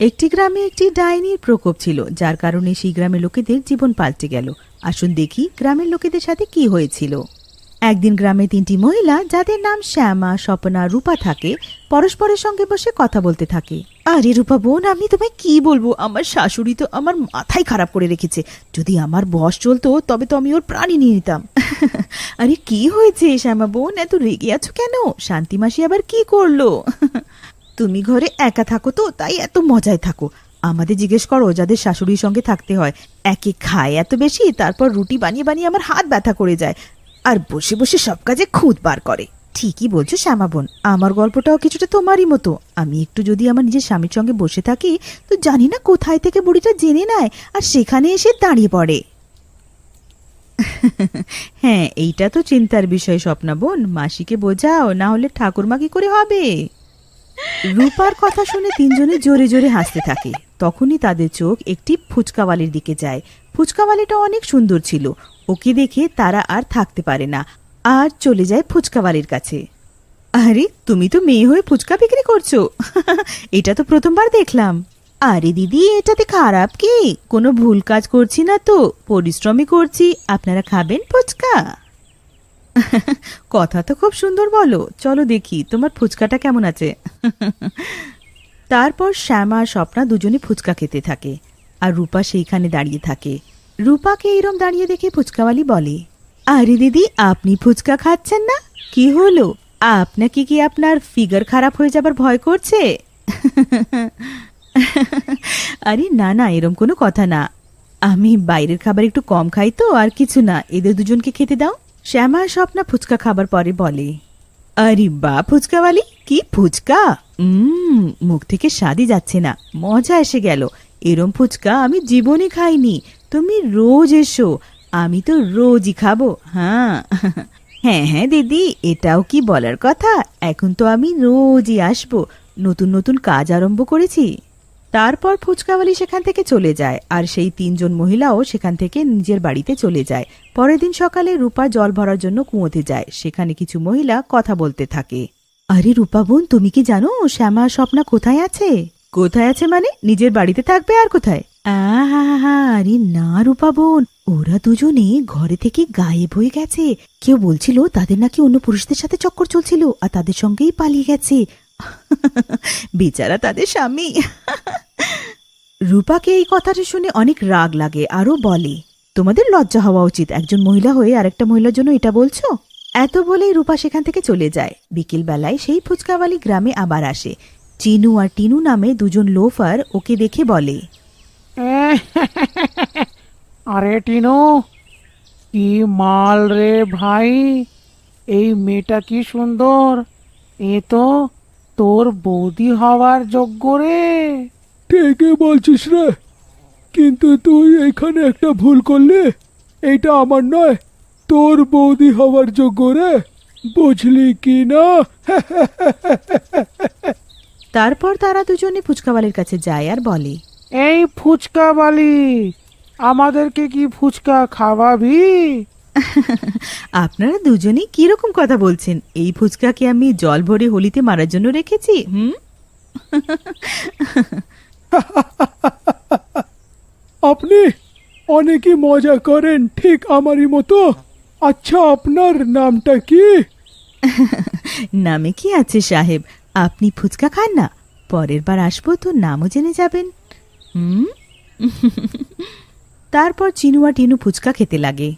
একটি গ্রামে একটি ডাইনির প্রকোপ ছিল, যার কারণে সেই গ্রামের লোকেদের জীবন পাল্টে গেল। আসুন দেখি গ্রামের লোকেদের সাথে কি হয়েছিল। একদিন গ্রামে তিনটি মহিলা, যাদের নাম শ্যামা, স্বপ্না, রূপা থাকে, পরস্পরের সঙ্গে বসে কথা বলতে থাকে। আরে রূপা বোন, আমি তোমায় কি বলব? আমার শাশুড়ি তো আমার মাথায় খারাপ করে রেখেছে। যদি আমার বস চলতো, তবে তো আমি ওর প্রাণী নিয়ে নিতাম। আরে কি হয়েছে শ্যামা বোন, এত রেগে আছো কেন? শান্তি মাসি আবার কি করল? তুমি ঘরে একা থাকো তো, তাই এত মজায় থাকো। আমাদের জিজ্ঞেস করো, যাদের শাশুড়ির সঙ্গে থাকতে হয়। একে খায় এত বেশি, তারপর রুটি বানিয়ে বানিয়ে আমার হাত ব্যথা করে যায়। আর বসে বসে সব কাজে খুঁত বার করে। ঠিকই বলছো শ্যামা বোন, আমার গল্পটাও কিছুটা তোমারই মতো। আমি একটু যদি আমার নিজের স্বামীর সঙ্গে বসে থাকি, তো জানি না কোথায় থেকে বুড়িটা জেনে নেয় আর সেখানে এসে দাঁড়িয়ে পড়ে। হ্যাঁ এইটা তো চিন্তার বিষয় স্বপ্না বোন। মাসিকে বোঝাও, না হলে ঠাকুরমা কি করে হবে? রূপার কথা শুনে তিনজনে জোরে জোরে হাসতে থাকে। তখনই তাদের চোখ একটি ফুচকাওয়ালির দিকে যায়। ফুচকাওয়ালিটা অনেক সুন্দর ছিল। ওকে দেখে তারা আর থাকতে পারে না। আর চলে যায় ফুচকাওয়ালির কাছে। আরে, তুমি তো মেয়ে হয়ে ফুচকা বিক্রি করছ। এটা তো প্রথমবার দেখলাম। আরে দিদি, এটাতে খারাপ কি? কোনো ভুল কাজ করছি না তো। পরিশ্রমই করছি। আপনারা খাবেন ফুচকা? কথা তো খুব সুন্দর বলো। চলো দেখি, তোমার ফুচকাটা কেমন আছে? তারপর শ্যামা আর স্বপ্না দুজনে ফুচকা খেতে থাকে, আর রূপা সেইখানে দাঁড়িয়ে থাকে। রূপাকে এইরম দাঁড়িয়ে দেখে ফুচকাওয়ালি বলে, আরে দিদি, আপনি ফুচকা খাচ্ছেন না? কি হলো? আপনাকে কি আপনার ফিগার খারাপ হয়ে যাবার ভয় করছে? আরে না না, এরম কোনো কথা না। আমি বাইরের খাবার একটু কম খাই তো, আর কিছু না। এদের দুজনকে খেতে দাও। শ্যামা স্বপ্না ফুচকা খাবার পরে বলে, আরে বা, ফুচকাওয়ালি? কি ফুচকা? উম, মুখ থেকে স্বাদই যাচ্ছে না, মজা এসে গেল। এরম ফুচকা আমি জীবনে খাইনি। তুমি রোজ এসো, আমি তো রোজই খাব হ্যাঁ? হ্যাঁ হ্যাঁ দিদি, এটাও কি বলার কথা? এখন তো আমি রোজই আসব। নতুন নতুন কাজ আরম্ভ করেছি। তারপর ফুচকাওয়ালি সেখান থেকে চলে যায়, আর সেই তিনজন মহিলাও সেখান থেকে নিজের বাড়িতে চলে যায়। পরের দিন সকালে রূপা জল ভরার জন্য কুয়োতে যায়, সেখানে কিছু মহিলা কথা বলতে থাকে। আরে রূপা বোন, তুমি কি জানো শ্যামা স্বপ্না কোথায় আছে? কোথায় আছে মানে? নিজের বাড়িতে থাকবে আর কোথায়? আরে না রূপা বোন, ওরা দুজনে ঘরে থেকে গায়েব হয়ে গেছে। কেউ বলছিল তাদের নাকি অন্য পুরুষদের সাথে চক্কর চলছিল, আর তাদের সঙ্গেই পালিয়ে গেছে। বেচারা তাদের স্বামী। রূপাকে এই কথাটা শুনে অনেক রাগ লাগে, আরও বলে, তোমাদের লজ্জা হওয়া উচিত। একজন মহিলা হয়ে আরেকটা মহিলার জন্য এটা বলছো? এত বলেই রূপা সেখান থেকে চলে যায়। বিকেল বেলায় সেই ফুচকাওয়ালি গ্রামে আবার আসে। চিনু আর টিনু নামে দুজন লোফার ওকে দেখে বলে আরে টিনু, কি মাল রে ভাই, এই মেয়েটা কি সুন্দর, এ তো তোর বৌদি হওয়ার যোগ্য রে। ঠিকই বলছিস রে। কিন্তু তুই এখানে একটা ভুল করলি। এটা আমার নয় তোর বৌদি হওয়ার যোগ্য রে। বুঝলি কি না? তারপর তারা দুজনে ফুচকাওয়ালির কাছে যায় আর বলে এই ফুচকা বালি আমাদেরকে কি ফুচকা খাওয়াবি? আপনারা দুজনেই কীরকম কথা বলছেন? এই ফুচকাকে আমি জল ভরে হোলিতে মারার জন্য রেখেছি হুম? আপনি অনেকই মজা করেন ঠিক আমারই মতো। আচ্ছা আপনার নামটা কি? নামে কি আছে সাহেব? আপনি ফুচকা খান না পরের বার আসব তো নামও জেনে যাবেন। হুম? তারপর চিনুয়া টিনু ফুচকা খেতে লাগে।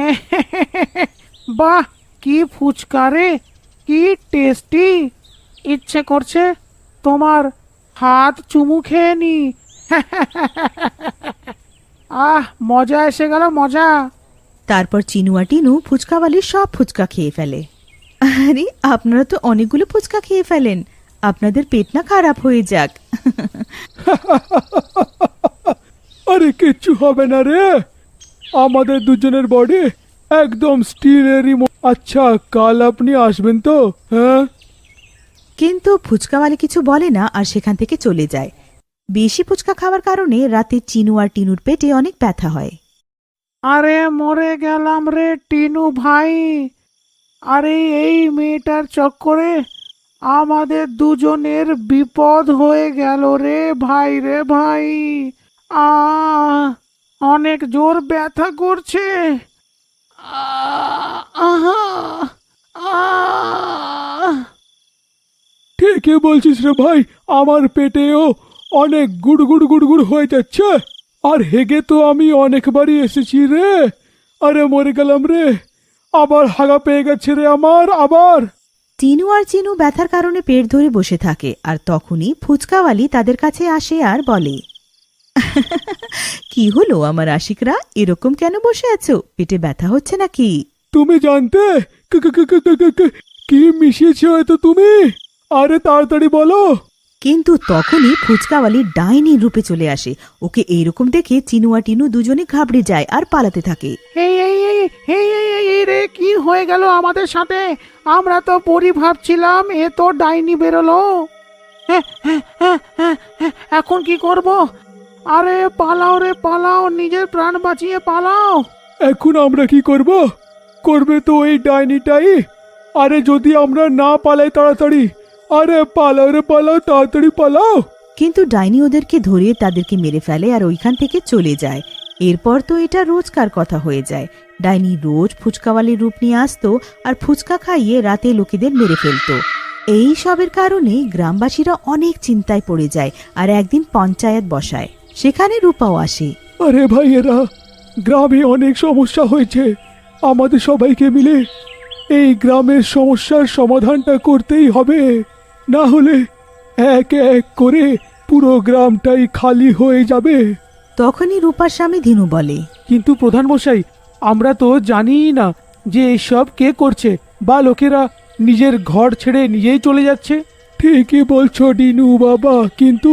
বাহ কি ফুচকা রে কি টেস্টি ইচ্ছে করছে তোমার হাত চুমু খেয়ে নি। আহ মজা এসে গেল মজা। তারপর চিনুয়া টিনু ফুচকাওয়ালির সব ফুচকা খেয়ে ফেলে। আরে আপনারা তো অনেকগুলো ফুচকা খেয়ে ফেলেন। আপনাদের পেট না খারাপ হয়ে যাক। আরে কিচ্ছু হবে না রে। আমাদের দুজনের বডি একদম স্টিলেরই ম- আচ্ছা কাল আপনি আসবেন তো? হ্যাঁ? কিন্তু ফুচকাওয়ালি কিছু বলে না আর সেখান থেকে চলে যায়। বেশি ফুচকা খাওয়ার কারণে রাতে চিনু আর টিনুর পেটে অনেক ব্যথা হয়। আরে মরে গেলাম রে টিনু ভাই। আরে এই মেয়েটার চক্করে আমাদের দুজনের বিপদ হয়ে গেল রে ভাই রে ভাই। আ অনেক জোর ব্যথা করছে। আ- আহা আ ঠিকই বলছিস রে ভাই আমার পেটেও অনেক গুড়গুড় গুড়গুড় হয়ে যাচ্ছে। আর হেগে তো আমি অনেকবারই এসেছি রে। আরে মরে গেলাম রে। আবার হাগা পেয়ে গেছে রে আমার আবার। টিনু আর চিনু ব্যথার কারণে পেট ধরে বসে থাকে আর তখনই ফুচকাওয়ালি তাদের কাছে আসে আর বলে কি হলো আমার আশিকরা? এরকম কেন বসে আছো? পেটে ব্যথা হচ্ছে নাকি? তুমি জানতে? ক- মিশিয়েছো হয়তো তুমি? আরে তাড়াতাড়ি বলো। কিন্তু তখনই ফুচকাওয়ালি ডাইনি রূপে চলে আসে। ওকে এইরকম দেখে চিনু আর টিনু দুজনে ঘাবড়ে যায় আর পালাতে থাকে। এই এই এই এই এই এই এই রে কি হয়ে গেল আমাদের সাথে? আমরা তো পরি ভাবছিলাম এ তো ডাইনি বেরোলো। হ্যাঁ, হ্যাঁ, হ্যাঁ, হ্যাঁ, হ্যাঁ, এখন কি করব? আরে পালাও রে পালাও নিজের প্রাণ বাঁচিয়ে পালাও। এখন আমরা কি করব? করবে তো ওই ডাইনিটাই। আরে যদি আমরা না পালাই তাড়াতাড়ি আরে পালাও রে পালাও তাড়াতাড়ি পালাও। কিন্তু ডাইনি ওদেরকে ধরে তাদেরকে মেরে ফেলে আর ওইখান থেকে চলে যায়। এরপর তো এটা রোজকার কথা হয়ে যায়। ডাইনি রোজ ফুচকাওয়ালির রূপ নিয়ে আসতো আর ফুচকা খাইয়ে রাতে লোকেদের মেরে ফেলতো। এই সবের কারণে গ্রামবাসীরা অনেক চিন্তায় পড়ে যায় আর একদিন পঞ্চায়েত বসায়। সেখানে রূপাও আসে। আরে ভাইয়েরা গ্রামে অনেক সমস্যা হয়েছে। আমাদের সবাইকে মিলে এই গ্রামের সমস্যার সমাধানটা করতেই হবে। না হলে এক এক করে পুরো গ্রামটাই খালি হয়ে যাবে। তখনই রূপার স্বামী ধিনু বলে কিন্তু প্রধান মশাই আমরা তো জানিই না যে এসব কে করছে। বা লোকেরা নিজের ঘর ছেড়ে নিজেই চলে যাচ্ছে। ঠিকই বলছো ডিনু বাবা কিন্তু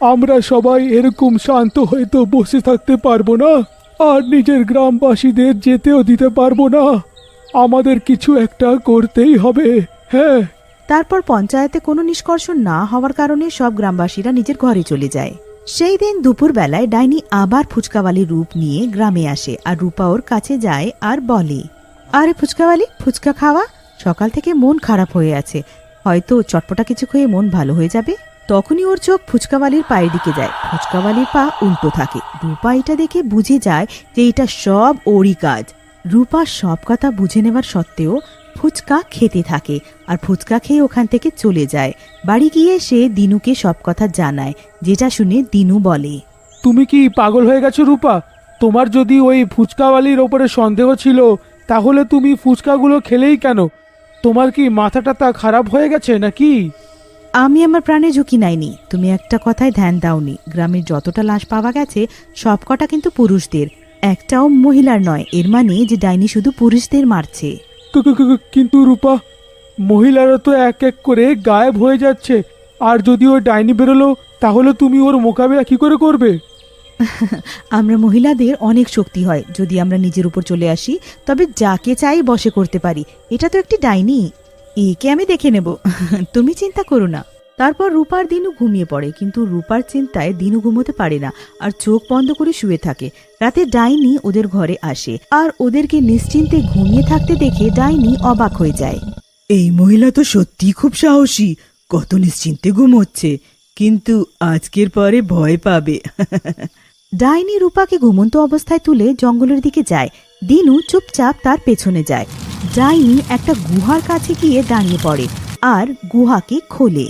আমরা সবাই এরকম শান্ত হয়ে তো বসে থাকতে পারব না, আর নিজের গ্রামবাসীদের যেতেও দিতে পারব না। আমাদের কিছু একটা করতেই হবে হ্যাঁ। তারপর পঞ্চায়েতে কোনো নিষ্কর্ষণ না হওয়ার কারণে সব গ্রামবাসীরা নিজের ঘরে চলে যায়। সেই দিন দুপুরবেলায় ডাইনি আবার ফুচকাওয়ালি রূপ নিয়ে গ্রামে আসে আর রূপা ওর কাছে যায় আর বলে, আরে ফুচকাওয়ালি, ফুচকা খাওয়া? সকাল থেকে মন খারাপ হয়ে আছে। হয়তো চটপটা কিছু খেয়ে মন ভালো হয়ে যাবে? তখনই ওর চোখ ফুচকাওয়ালির পায়ের দিকে যায়। ফুচকাওয়ালির পা উল্টো থাকে। রূপা এটা দেখে বুঝে যায় যে এটা সব ওরই কাজ। রূপা সব কথা বুঝে নেবার সত্ত্বেও ফুচকা খেতে থাকে আর ফুচকা খেয়ে ওখান থেকে চলে যায়। বাড়ি গিয়ে সে দিনুকে সব কথা জানায়, যেটা শুনে দিনু বলে, তুমি কি পাগল হয়ে গেছো রূপা? তোমার যদি ওই ফুচকাওয়ালির ওপরে সন্দেহ ছিল, তাহলে তুমি ফুচকাগুলো খেলেই কেন? তোমার কি মাথা টাথা খারাপ হয়ে গেছে নাকি? আমি আমার প্রাণে ঝুঁকি নাইনি। তুমি একটা কথায় ধ্যান দাওনি। গ্রামের যতটা লাশ পাওয়া গেছে সব কটা কিন্তু পুরুষদের। একটাও মহিলার নয়। এর মানে যে ডাইনি শুধু পুরুষদের মারছে। কিন্তু রূপা মহিলারা তো এক এক করে গায়েব হয়ে যাচ্ছে। আর যদি ও ডাইনি বেরোলো তাহলে তুমি ওর মোকাবিলা কি করে করবে? আমরা মহিলাদের অনেক শক্তি হয়। যদি আমরা নিজের উপর চলে আসি তবে যাকে চাই বসে করতে পারি। এটা তো একটি ডাইনি। একে আমি দেখে নেব। তুমি চিন্তা করো না। তারপর রূপার দিনু ঘুমিয়ে পড়ে কিন্তু রূপার চিন্তায় দিনু ঘুমোতে পারে না আর চোখ বন্ধ করে শুয়ে থাকে। রাতে ডাইনি ওদের ঘরে আসে আর ওদেরকে নিশ্চিন্তে ঘুমিয়ে থাকতে দেখে ডাইনি অবাক হয়ে যায়। এই মহিলা তো সত্যি খুব সাহসী কত নিশ্চিন্তে ঘুমোচ্ছে কিন্তু আজকের পরে ভয় পাবে। ডাইনি রূপাকে ঘুমন্ত অবস্থায় তুলে জঙ্গলের দিকে যায়। দিনু চুপচাপ তার পেছনে যায়। ডাইনি একটা গুহার কাছে গিয়ে দাঁড়িয়ে পড়ে আর গুহাকে খোলে।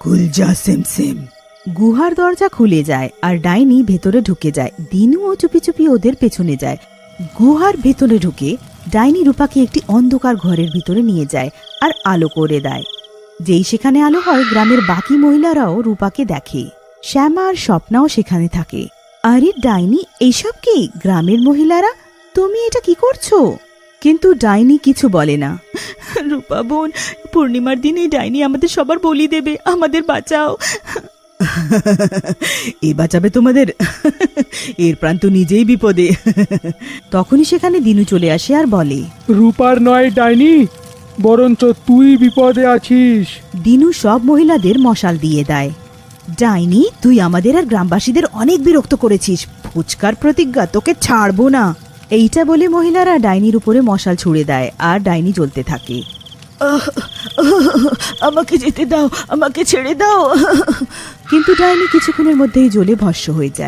খুল যা সেম সেম। গুহার দরজা খুলে যায় আর ডাইনি ভেতরে ঢুকে যায়। দিনুও চুপি চুপি ওদের পেছনে যায়। গুহার ভেতরে ঢুকে ডাইনি রূপাকে একটি অন্ধকার ঘরের ভিতরে নিয়ে যায় আর আলো করে দেয়। যেই সেখানে আলো হয় গ্রামের বাকি মহিলারাও রূপাকে দেখে। শ্যামা আর স্বপ্নাও সেখানে থাকে। আরে ডাইনি এইসব কি? গ্রামের মহিলারা তুমি এটা কি করছ? কিন্তু ডাইনি কিছু বলে না। রূপা বোন পূর্ণিমার দিন এই ডাইনি আমাদের সবার বলি দেবে। আমাদের বাঁচাও। এ বাঁচাবে তোমাদের। এর প্রান্ত নিজেই বিপদে। তখনই সেখানে দিনু চলে আসে আর বলে রূপার নয় ডাইনি বরঞ্চ তুই বিপদে আছিস। দিনু সব মহিলাদের মশাল দিয়ে দেয়। ডাইনি তুই আমাদের আর গ্রামবাসীদের অনেক বিরক্ত করেছিস। ফুচকার প্রতিজ্ঞা তোকে ছাড়বো না। এইটা বলে মহিলারা ডাইনির উপরে মশাল ছুড়ে দেয় আর ডাইনি জ্বলতে থাকে। আমাকে যেতে দাও আমাকে ছেড়ে দাও। কিন্তু ডাইনি কিছুক্ষণের মধ্যেই জ্বলে ভস্য হয়ে যায়।